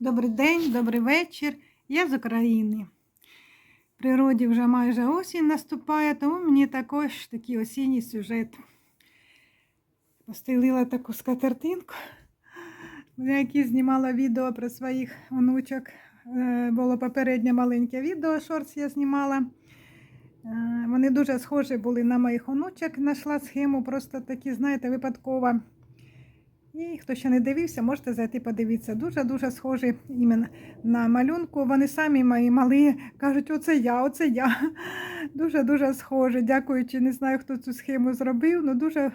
Добрий день, добрий вечір. Я з України. В природі вже майже осінь наступає, тому мені також такий осінній сюжет. Постелила таку скатертинку, на якій знімала відео про своїх онучок. Е, Було попереднє маленьке відео, шорт я знімала. Е, Вони дуже схожі були на моїх онучок. Знайшла схему, просто такі, знаєте, випадково. І хто ще не дивився, можете зайти подивитися. Дуже-дуже схожі іменно на малюнку. Вони самі мої малі кажуть, оце я, оце я. Дуже-дуже схожі. Дякуючи, не знаю, хто цю схему зробив, але дуже,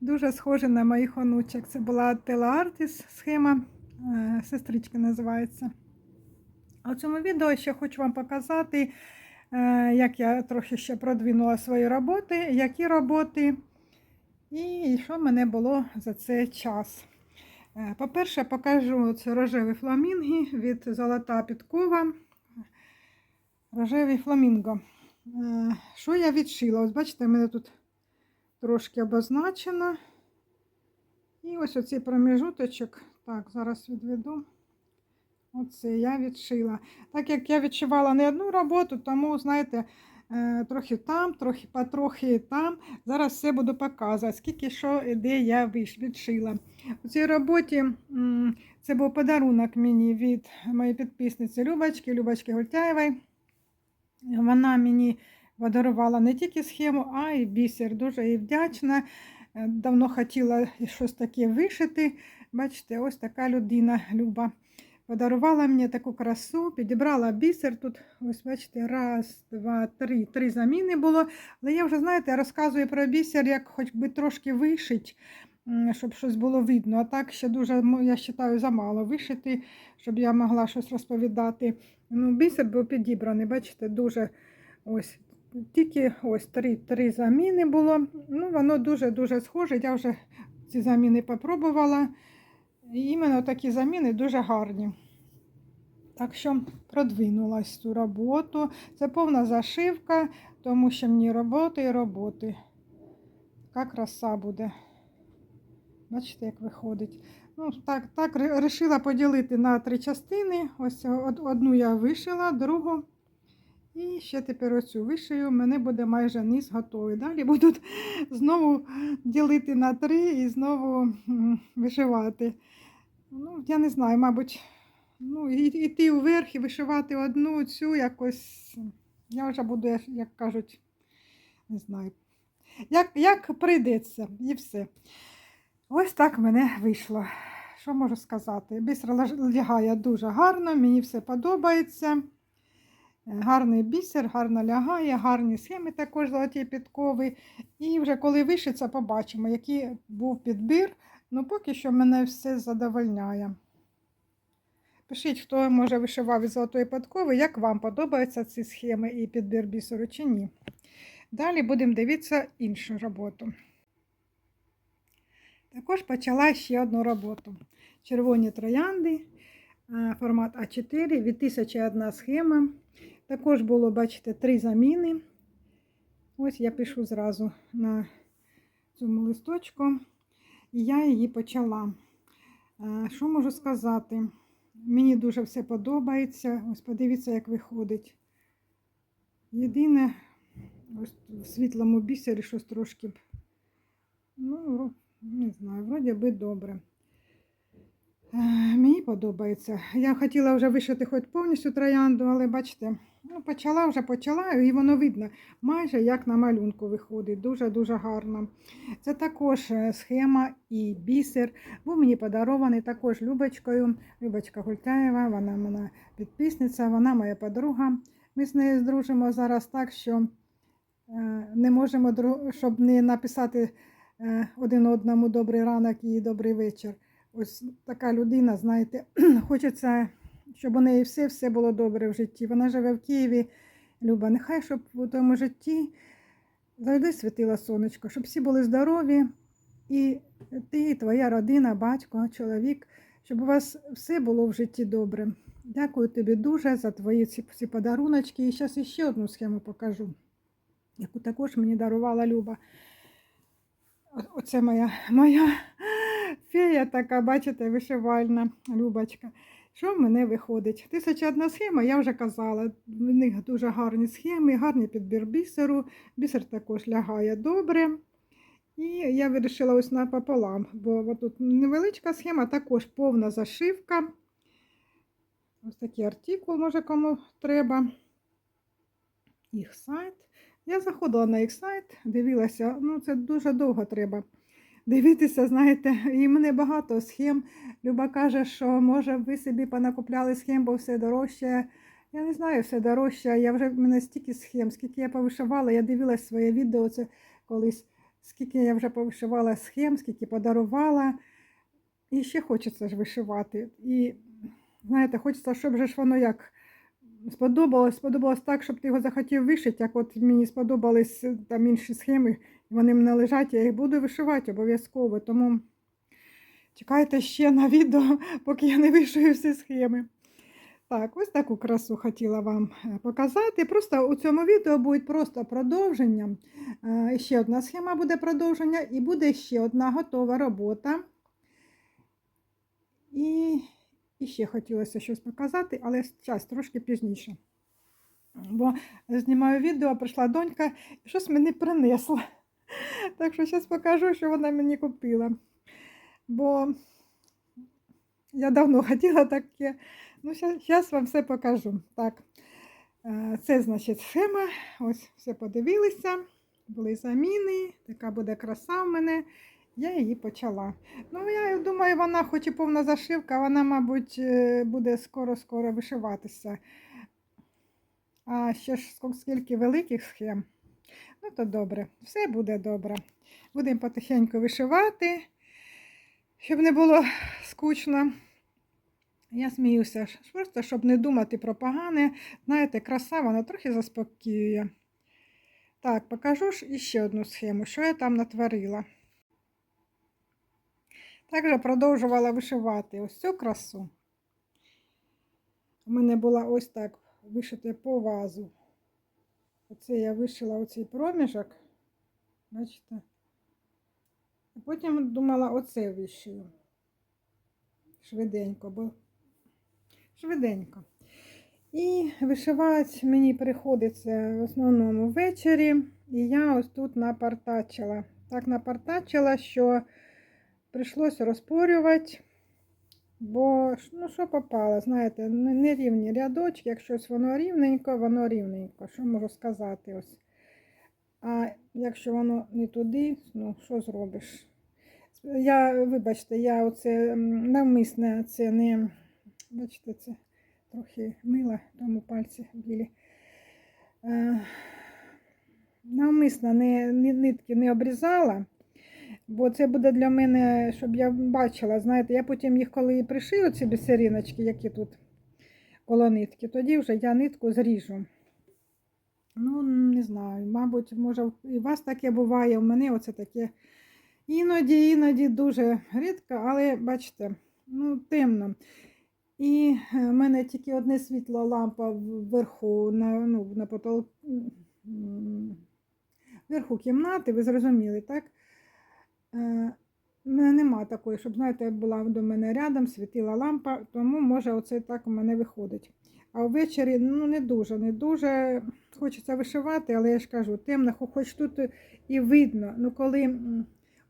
дуже схожі на моїх онучок. Це була Телеартіс схема, е, сестричка називається. А в цьому відео ще хочу вам показати, е, як я трохи ще продвинула свої роботи, які роботи. І що в мене було за цей час. Е, По-перше, покажу це рожеві фламінги від Золота Підкова. Рожевий фламінго. Е, Що я відшила? Ось бачите, в мене тут трошки обозначено. І ось оцей проміжуточок. Так, зараз відведу. Оце я відшила. Так як я відшивала не одну роботу, тому, знаєте, трохи там, трохи потрохи там. Зараз все буду показувати, скільки що і де я відшила. У цій роботі це був подарунок мені від моєї підписниці Любочки, Любочки Гультяєвої. Вона мені подарувала не тільки схему, а й бісер. Дуже їй вдячна. Е, Давно хотіла щось таке вишити. Бачите, ось така людина Люба. Подарувала мені таку красу, підібрала бісер. Тут, ось бачите, раз, два, три. Три заміни було. Але я вже, знаєте, розказую про бісер, як хоч би трошки вишить, щоб щось було видно. А так ще дуже, я вважаю, замало вишити, щоб я могла щось розповідати. Ну, бісер був підібраний, бачите, дуже ось. Тільки ось три, три заміни було. Ну, воно дуже-дуже схоже. Я вже ці заміни попробувала. Іменно такі заміни дуже гарні. Так що продвинулась цю роботу. Це повна зашивка, тому що мені роботи і роботи. Така краса буде. Бачите, як виходить. Ну, так, так вирішила поділити на три частини. Ось одну я вишила, другу. І ще тепер оцю вишию, мене буде майже низ готовий. Далі буду знову ділити на три і знову вишивати. Ну, я не знаю, мабуть, ну, іти вверх і вишивати одну цю якось. Я вже буду, як- кажуть, не знаю. Як, як прийдеться, і все. Ось так в мене вийшло. Що можу сказати? Бісер лягає дуже гарно, мені все подобається. Гарний бісер, гарно лягає, гарні схеми також золоті підкови. І вже коли вишиться, побачимо, який був підбір. Ну, поки що мене все задовольняє. Пишіть, хто може вишивав із золотої подкови, як вам подобаються ці схеми і підбір бісеру чи ні. Далі будемо дивитися іншу роботу. Також почала ще одну роботу. Червоні троянди, е, формат А4, від 1001 схема. Також було, бачите, три заміни. Ось я пишу зразу на цьому листочку. І я її почала. Е, Що можу сказати? Мені дуже все подобається. Ось подивіться, як виходить. Єдине, ось в світлому бісері щось трошки, ну, не знаю, вроді би добре. Е, Мені подобається. Я хотіла вже вишити хоч повністю троянду, але бачите, ну, почала вже почала, і воно видно, майже як на малюнку виходить. Дуже-дуже гарно. Це також е, схема і бісер. Був мені подарований також Любочкою. Любочка Гультяєва, вона моя підписниця, вона моя подруга. Ми з нею здружимо зараз так, що е, не можемо, щоб не написати один одному добрий ранок і добрий вечір. Ось така людина, знаєте, хочеться, щоб у неї все, все було добре в житті. Вона живе в Києві. Люба, нехай щоб у тому житті завжди світило сонечко, щоб всі були здорові, і ти, і твоя родина, батько, чоловік, щоб у вас все було в житті добре. Дякую тобі дуже за твої ці, ці подаруночки. І зараз ще одну схему покажу, яку також мені дарувала Люба. Оце моя, моя фея така, бачите, вишивальна Любочка. Що в мене виходить? Тисяча одна схема, я вже казала, в них дуже гарні схеми, гарний підбір бісеру. Бісер також лягає добре. І я вирішила ось напополам, бо тут невеличка схема, також повна зашивка. Ось такий артикул, може кому треба. Їх сайт. Я заходила на їх сайт, дивилася, ну це дуже довго треба дивитися, знаєте, і мене багато схем. Люба каже, що може ви собі понакупляли схем, бо все дорожче. Я не знаю, все дорожче. Я вже в мене стільки схем, скільки я повишивала, я дивилась своє відео це колись, скільки я вже повишивала схем, скільки подарувала. І ще хочеться ж вишивати. І знаєте, хочеться, щоб же ж воно як сподобалось, сподобалось так, щоб ти його захотів вишити, як от мені сподобались е, там інші схеми, вони мене лежать, я їх буду вишивати обов'язково. Тому чекайте ще на відео, поки я не вишию всі схеми. Так, ось таку красу хотіла вам е, показати. Просто у цьому відео буде просто продовження. Е, Ще одна схема буде продовження, і буде ще одна готова робота. І, і ще хотілося щось показати, але час трошки пізніше. Бо знімаю відео, прийшла донька і щось мені принесла. Так що зараз покажу, що вона мені купила. Бо я давно хотіла таке. Ну, зараз вам все покажу. Так, е, це, значить, схема. Ось все подивилися. Були заміни. Така буде краса в мене. Я її почала. Ну, я думаю, вона, хоч і повна зашивка, вона, мабуть, е, буде скоро-скоро вишиватися. А ще ж скільки великих схем. Ну, то добре, все буде добре. Будемо потихеньку вишивати, щоб не було скучно. Я сміюся, просто щоб не думати про погане. Знаєте, краса, вона трохи заспокоює. Так, покажу ж іще одну схему, що я там натворила. Також продовжувала вишивати ось цю красу. У мене була ось так вишите по вазу. Оце я вишила оцей проміжок. Бачите? А потім думала, оце вишию. Швиденько, бо швиденько. І вишивати мені приходиться в основному ввечері. І я ось тут напартачила. Так напартачила, що прийшлося розпорювати. Бо, ну, що попало, знаєте, нерівні рядочки, якщо воно рівненько, воно рівненько. Що можу сказати? ось. А якщо воно не туди, ну, що зробиш? Я, вибачте, я оце навмисне це не, бачите, це трохи мила, тому пальці білі. Е, навмисно не, не, нитки не обрізала. Бо це буде для мене, щоб я бачила, знаєте, я потім їх, коли пришию, ці бісериночки, які тут коло нитки, тоді вже я нитку зріжу. Ну, не знаю, мабуть, може, і у вас таке буває, у мене оце таке іноді, іноді дуже рідко, але бачите, ну, темно. І в мене тільки одне світло лампа вверху на ну, на потолку, вверху кімнати, ви зрозуміли, так? У Е, мене нема такої, щоб, знаєте, була до мене рядом, світила лампа, тому може оце так у мене виходить. А ввечері ну, не дуже, не дуже хочеться вишивати, але я ж кажу, темно, хоч тут і видно. Ну, коли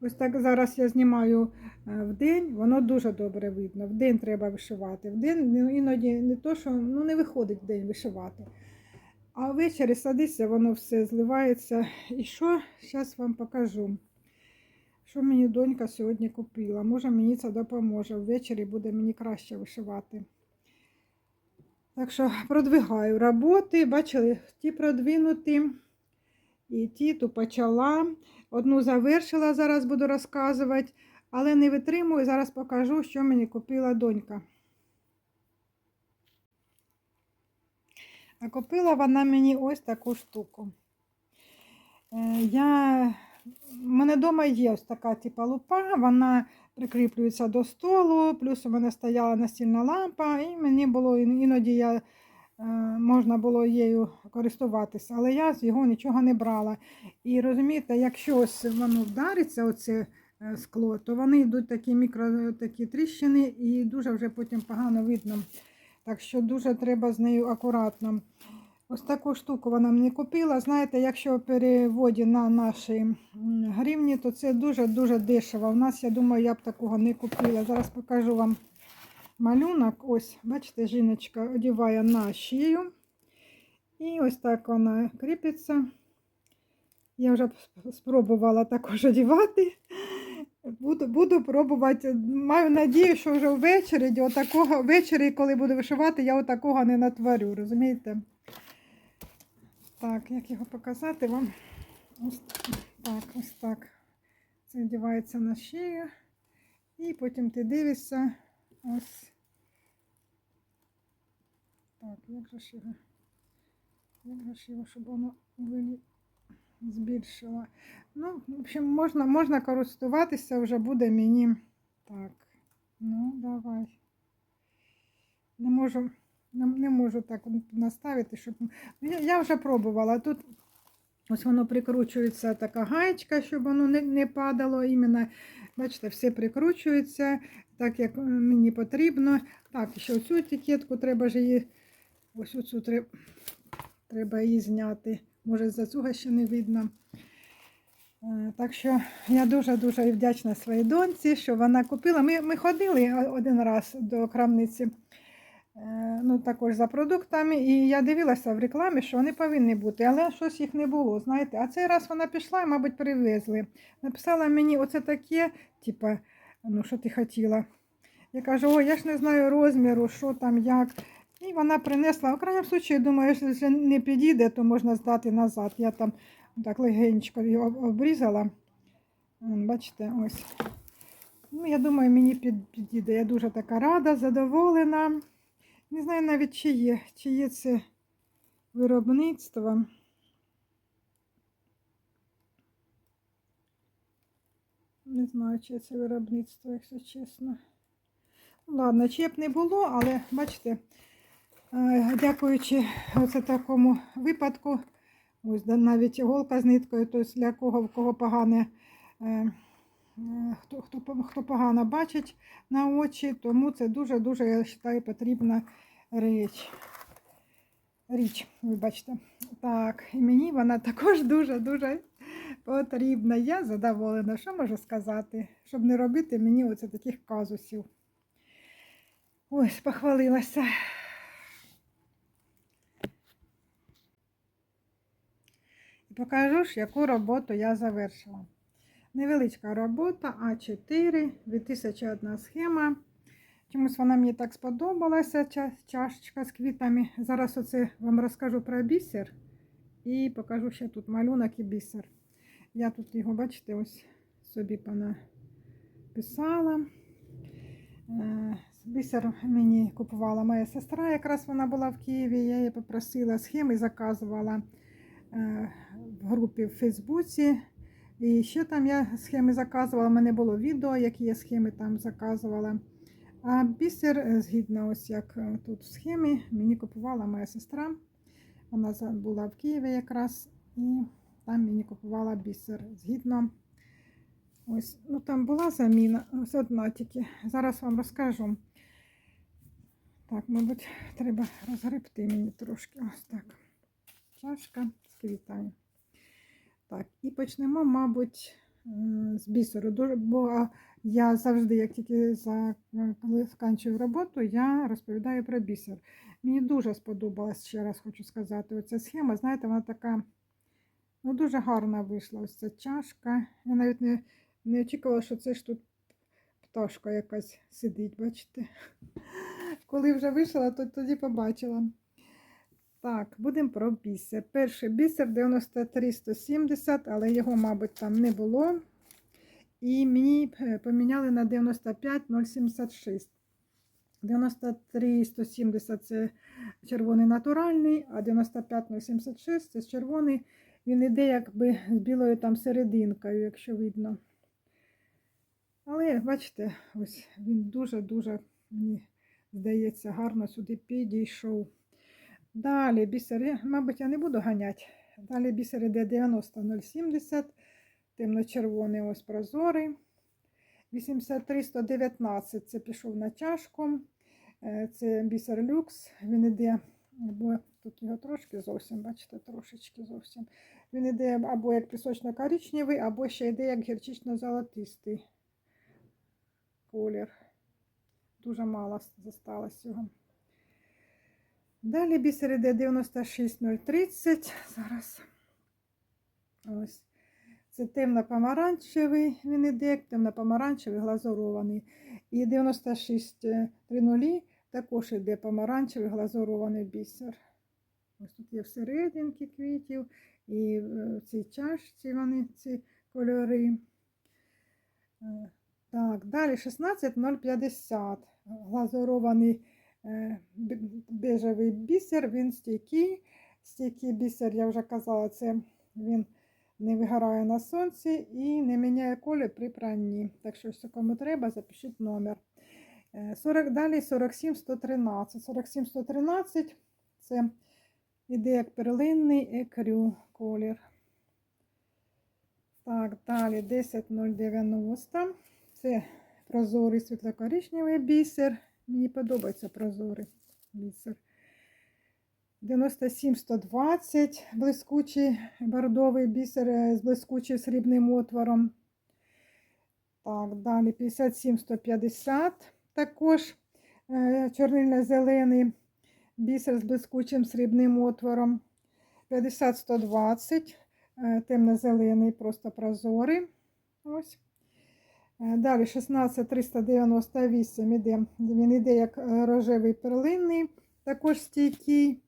ось так зараз я знімаю е, в день, воно дуже добре видно. В день треба вишивати. В день ну, іноді не то, що ну, не виходить в день вишивати. А ввечері садиться, воно все зливається. І що? Зараз вам покажу. Що мені донька сьогодні купила? Може мені це допоможе. Ввечері буде мені краще вишивати. Так що продвигаю роботи. Бачили, ті продвинуті. І ті ту почала. Одну завершила, зараз буду розказувати, але не витримую. Зараз покажу, що мені купила донька. А купила вона мені ось таку штуку. Е, Я у мене вдома є ось така типа лупа, вона прикріплюється до столу, плюс у мене стояла настільна лампа, і мені було іноді я, е, можна було її користуватися, але я з його нічого не брала. І розумієте, якщо ось воно вдариться, оце е, скло, то вони йдуть такі мікро такі тріщини і дуже вже потім погано видно. Так що дуже треба з нею акуратно. Ось таку штуку вона мені купила. Знаєте, якщо в переводі на наші гривні, то це дуже-дуже дешево. У нас, я думаю, я б такого не купила. Зараз покажу вам малюнок. Ось, бачите, жіночка одягає на шию. І ось так вона кріпиться. Я вже спробувала також одягати. Буду, буду пробувати. Маю надію, що вже ввечері, отакого, ввечері, коли буду вишивати, я отакого не натворю, розумієте? Так, як його показати вам? Ось так, ось так. Це одягається на шию. І потім ти дивишся. Ось. Так, як же ж його? Як же ж його, щоб воно вилі... збільшило. Ну, в общем, можна, можна користуватися, вже буде мені. Так, ну, давай. Не можу, не, можу так наставити, щоб. Ну, Я, вже пробувала. Тут ось воно прикручується така гаєчка, щоб воно не, не падало. Іменно, бачите, все прикручується так, як е, мені потрібно. Так, ще оцю етикетку треба ж її. Ось оцю треба, треба її зняти. Може, за цього ще не видно. Е, Так що я дуже-дуже вдячна своїй доньці, що вона купила. Ми, ми ходили один раз до крамниці, ну, також за продуктами, і я дивилася в рекламі, що вони повинні бути, але щось їх не було. знаєте. А цей раз вона пішла і, мабуть, привезли. Написала мені оце таке, типа, ну, що ти хотіла. Я кажу, ой, я ж не знаю розміру, що там, як. І вона принесла. В крайньому случаї, думаю, якщо не підійде, то можна здати назад. Я там так легенько його обрізала. Бачите, ось. Ну, я думаю, мені підійде. Я дуже така рада, задоволена. Не знаю навіть, чи є, чи є це виробництво. Не знаю, чи це виробництво, якщо чесно. Ладно, чи б не було, але бачите, е, дякуючи оце такому випадку, ось навіть іголка з ниткою, тобто для кого, в кого погане, е, хто, хто, хто погано бачить на очі, тому це дуже-дуже, я вважаю, потрібна річ. Річ, вибачте. Так, і мені вона також дуже-дуже потрібна. Я задоволена, що можу сказати, щоб не робити мені оце таких казусів. Ось, похвалилася. Покажу ж, яку роботу я завершила. Невеличка робота А4, 2001 схема. Чомусь вона мені так сподобалася, чашечка з квітами. Зараз оце вам розкажу про бісер і покажу ще тут малюнок і бісер. Я тут його, бачите, ось собі понаписала. Е, Бісер мені купувала моя сестра, якраз вона була в Києві. Я її попросила схеми, заказувала е, в групі в Фейсбуці. І ще там я схеми заказувала. У мене було відео, які я схеми там заказувала. А бісер, е, згідно ось як е, тут в схемі, мені купувала моя сестра. Вона була в Києві якраз, і там мені купувала бісер. Згідно Ось, ну там була заміна, ось одна тільки. Зараз вам розкажу. Так, мабуть, треба розгребти мені трошки. Ось так. Чашка з квітами. Так, і почнемо, мабуть, з бісеру. Бо я завжди, як тільки за, закінчую роботу, я розповідаю про бісер. Мені дуже сподобалась, ще раз хочу сказати, оця схема, знаєте, вона така ну, дуже гарна вийшла. Ось ця чашка. Я навіть не не очікувала, що це ж тут пташка якась сидить, бачите? Коли вже вийшла, то тоді побачила. Так, будемо про бісер. Перший бісер 93-170, але його, мабуть, там не було. І мені е, поміняли на 95-076. 93-170 це червоний натуральний, а 95-076 це червоний. Він іде якби з білою там серединкою, якщо видно. Але, бачите, ось він дуже-дуже, мені здається, гарно сюди підійшов. Далі бісер, мабуть, я не буду ганяти. Далі бісер іде 90-070, темно-червоний ось прозорий. 83 119 це пішов на чашку. Е, Це бісер люкс. Він іде, або тут його трошки зовсім, бачите, трошечки зовсім. Він іде або як пісочно-коричневий, або ще йде як гірчично-золотистий колір. Дуже мало зосталось його. Далі бісер іде 96030. Зараз. Ось. Це темно-помаранчевий, він іде, темно-помаранчевий, глазурований. І 9630 також іде помаранчевий глазурований бісер. Ось тут є всерединки квітів, і в цій чашці вони ці кольори. Е, Так, далі 16050. Глазурований е, бежевий бісер, він стійкий. Стійкий бісер, я вже казала, це він не вигорає на сонці і не міняє колір при пранні. Так що, якщо кому треба, запишіть номер. Е, 40, далі 47 113. 47 113 це іде як перлинний екрю колір. Так, далі 10090. Це прозорий світлокоричневий бісер. Мені подобається прозорий бісер. 97 120 блискучий бордовий бісер е, з блискучим срібним отвором. Так, далі 57 150 також е, чорнильно-зелений бісер з блискучим срібним отвором. 50 120 е, темно-зелений, просто прозорий. Ось. Е, Далі 16 398 іде. Він іде як е, рожевий перлинний, також стійкий.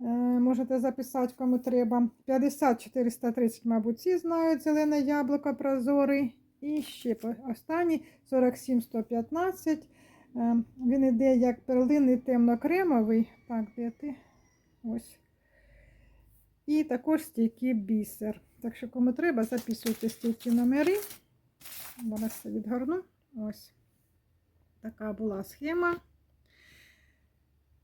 Е, Можете записати, кому треба. 50 430, мабуть, всі знають. Зелене яблуко прозорий. І ще останній 47 115. Е, Він іде як перлинний темно-кремовий. Так, де ти? Ось. І також стійкий бісер. Так що, кому треба, записуйте стійкі номери. Зараз відгорну. Ось. Така була схема.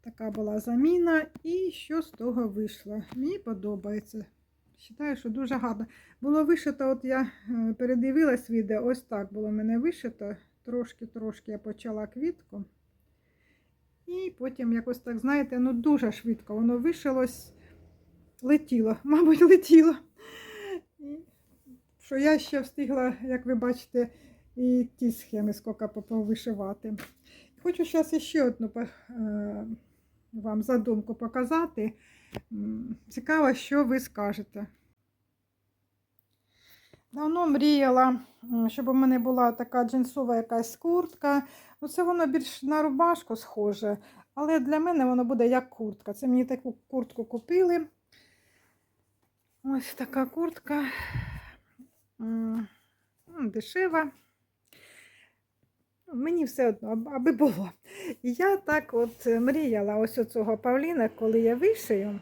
Така була заміна. І що з того вийшло? Мені подобається. Вважаю, що дуже гарно. Було вишито, от я е, передивилась відео, ось так було в мене вишито. Трошки-трошки я почала квітку. І потім якось так, знаєте, ну дуже швидко воно вишилось, летіло, мабуть, летіло. Що я ще встигла, як ви бачите, і ті схеми скільки повишивати. Хочу зараз ще одну е, вам задумку показати. Цікаво, що ви скажете. Давно мріяла, щоб у мене була така джинсова якась куртка. Ну, це воно більш на рубашку схоже, але для мене воно буде як куртка. Це мені таку куртку купили. Ось така куртка. М, Дешева. Мені все одно, аби було. І я так от е, мріяла ось оцього павліна, коли я вишию,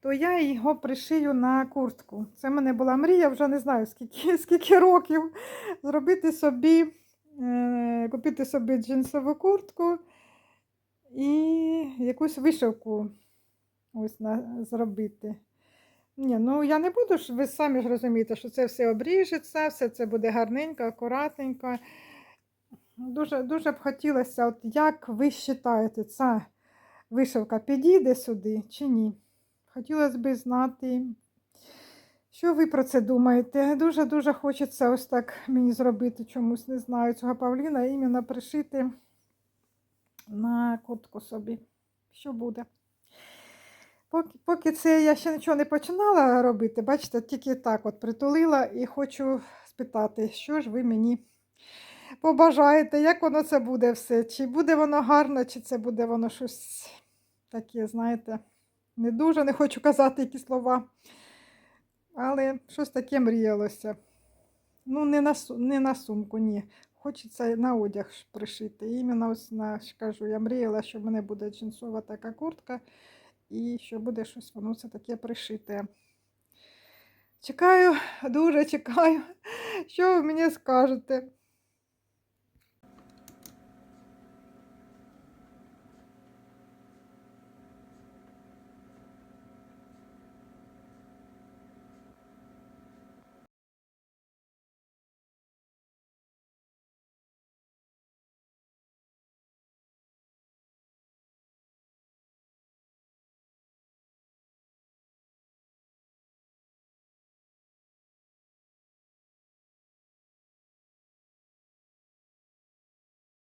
то я його пришию на куртку. Це в мене була мрія, вже не знаю скільки, скільки років зробити собі, е, купити собі джинсову куртку і якусь вишивку ось на, зробити. Ні, ну я не буду ж, ви самі ж розумієте, що це все обріжеться, все це буде гарненько, акуратненько. Дуже, дуже б хотілося, от як ви вважаєте, ця вишивка підійде сюди чи ні? Хотілося б знати, що ви про це думаєте. Дуже-дуже хочеться ось так мені зробити чомусь, не знаю, цього павліна, іменно пришити на куртку собі. Що буде? Поки, поки це я ще нічого не починала робити, бачите, тільки так от притулила і хочу спитати, що ж ви мені побажаєте, як воно це буде все? Чи буде воно гарно, чи це буде воно щось таке, знаєте, не дуже не хочу казати які слова. Але щось таке мріялося. Ну, не на, не на сумку, ні. Хочеться на одяг пришити. Іменно ось на кажу, я мріяла, що в мене буде джинсова така куртка, і що буде щось воно все таке пришите. Чекаю, дуже чекаю, що ви мені скажете.